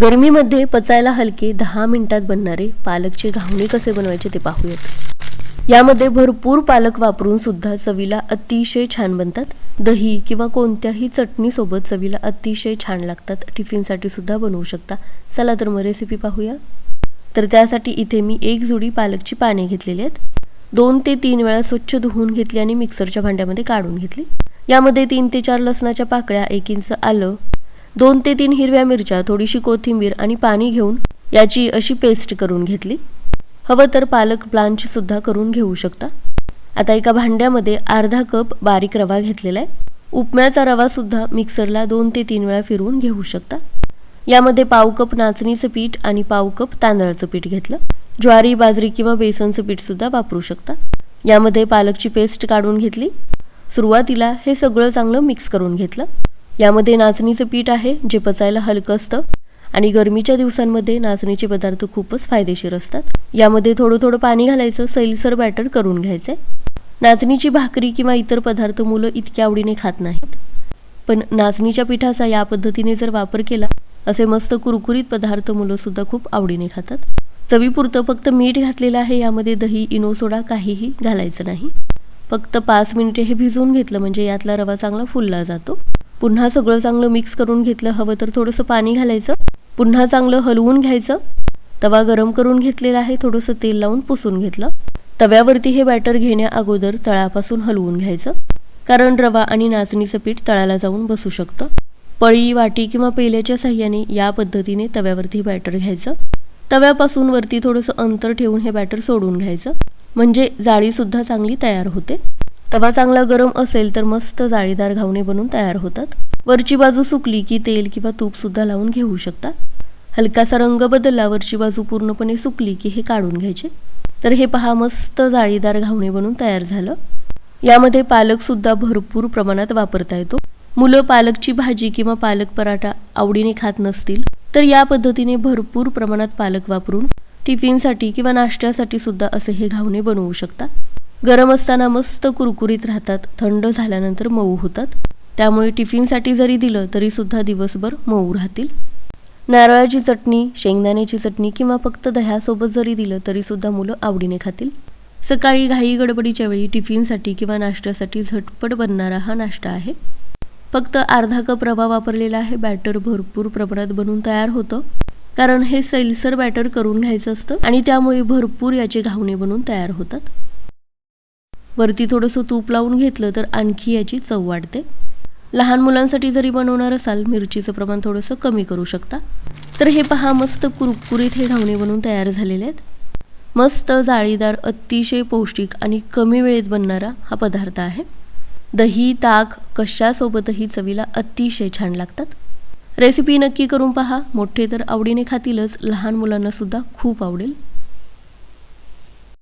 गरमीमध्ये पचायला हलके दहा मिनिटात बनणारे पालकचे घावणे कसे बनवायचे ते पाहूयात. यामध्ये भरपूर पालक वापरून सुद्धा चवीला अतिशय छान बनतात. दही किंवा कोणत्याही चटणीसोबत चवीला अतिशय छान लागतात. टिफिनसाठी सुद्धा बनवू शकता. चला तर मग रेसिपी पाहूया. तर त्यासाठी इथे मी एक जुडी पालकची पाने घेतलेली आहेत. दोन ते तीन वेळा स्वच्छ धुवून घेतली आणि मिक्सरच्या भांड्यामध्ये काढून घेतली. यामध्ये तीन ते चार लसणाच्या पाकळ्या एक इंच आलं दोन ते तीन हिरव्या मिरच्या थोडीशी कोथिंबीर आणि पाणी घेऊन याची अशी पेस्ट करून घेतली. हवं तर पालक ब्लांच सुद्धा करून घेऊ शकता. आता एका भांड्यामध्ये अर्धा कप बारीक रवा घेतलेला आहे. उपम्याचा रवा सुद्धा मिक्सरला दोन ते तीन वेळा फिरवून घेऊ शकता. यामध्ये पाव कप नाचणीचं पीठ आणि पाव कप तांदळाचं पीठ घेतलं. ज्वारी बाजरी किंवा बेसनचं पीठ सुद्धा वापरू शकता. यामध्ये पालकची पेस्ट काढून घेतली. सुरुवातीला हे सगळं चांगलं मिक्स करून घेतलं. यामध्ये नाचणीचं पीठ आहे जे पचायला हलकं असतं. आणि गरमीच्या दिवसांमध्ये नाचणीचे पदार्थ खूपच फायदेशीर असतात. यामध्ये थोडं थोडं पाणी घालायचं सैलसर बॅटर करून घ्यायचं. नाचणीची भाकरी किंवा इतर पदार्थ मुलं इतक्या आवडीने खात नाहीत. पण नाचणीच्या पिठाचा या पद्धतीने जर वापर केला असे मस्त कुरकुरीत पदार्थ मुलं सुद्धा खूप आवडीने खातात. चवीपुरतं फक्त मीठ घातलेलं आहे यामध्ये दही इनो सोडा काहीही घालायचं नाही. फक्त पाच मिनिटे हे भिजवून घेतलं म्हणजे यातला रवा चांगला फुलला जातो. पुन्हा सगळं चांगलं मिक्स करून घेतलं हवं तर थोडंसं पाणी घालायचं. पुन्हा चांगलं हलवून घ्यायचं. तवा गरम करून घेतलेला आहे थोडंसं तेल लावून पुसून घेतलं. तव्यावरती हे बॅटर घेण्या अगोदर तळापासून हलवून घ्यायचं. कारण रवा आणि नाचणीचं पीठ तळाला जाऊन बसू शकतं. पळी वाटी किंवा पेल्याच्या साह्याने या पद्धतीने तव्यावरती बॅटर घ्यायचं. तव्यापासून वरती थोडंसं अंतर ठेवून हे बॅटर सोडून घ्यायचं. म्हणजे जाळीसुद्धा चांगली तयार होते. तवा चांगला गरम असेल तर मस्त जाळीदार घावणे बनून तयार होतात. वरची बाजू सुकली की तेल किंवा तूप सुद्धा लावून घेऊ शकता. हलकासा रंग बदलला वरची बाजू पूर्णपणे सुकली की हे काढून घ्यायचे. तर हे पहा मस्त जाळीदार घावणे बनून तयार झालं. यामध्ये पालक सुद्धा भरपूर प्रमाणात वापरता येतो. मुलं पालकची भाजी किंवा पालक पराठा आवडीने खात नसतील तर या पद्धतीने भरपूर प्रमाणात पालक वापरून टिफिनसाठी किंवा नाश्त्यासाठी सुद्धा असे हे घावणे बनवू शकता. गरम असताना मस्त कुरकुरीत राहतात थंड झाल्यानंतर मऊ होतात. त्यामुळे टिफिनसाठी जरी दिलं तरीसुद्धा दिवसभर मऊ राहतील. नारळाची चटणी शेंगदाण्याची चटणी किंवा फक्त दह्यासोबत जरी दिलं तरीसुद्धा मुलं आवडीने खातील. सकाळी घाई गडबडीच्या वेळी टिफिनसाठी किंवा नाश्त्यासाठी झटपट बनणारा हा नाश्ता आहे. फक्त अर्धा कप रवा वापरलेला आहे बॅटर भरपूर प्रमाणात बनून तयार होतं. कारण हे सैलसर बॅटर करून घ्यायचं असतं आणि त्यामुळे भरपूर याचे घावणे बनवून तयार होतात. वरती थोडंसं तूप लावून घेतलं तर आणखी याची चव वाढते. लहान मुलांसाठी जरी बनवणार असाल मिरचीचं प्रमाण थोडंसं कमी करू शकता. तर हे पहा मस्त कुरकुरीत हे धावणे बनवून तयार झालेले आहेत. मस्त जाळीदार अतिशय पौष्टिक आणि कमी वेळेत बनणारा हा पदार्थ आहे. दही ताक कशासोबतही चवीला अतिशय छान लागतात. रेसिपी नक्की करून पहा. मोठे तर आवडीने खातीलच लहान मुलांनासुद्धा खूप आवडेल.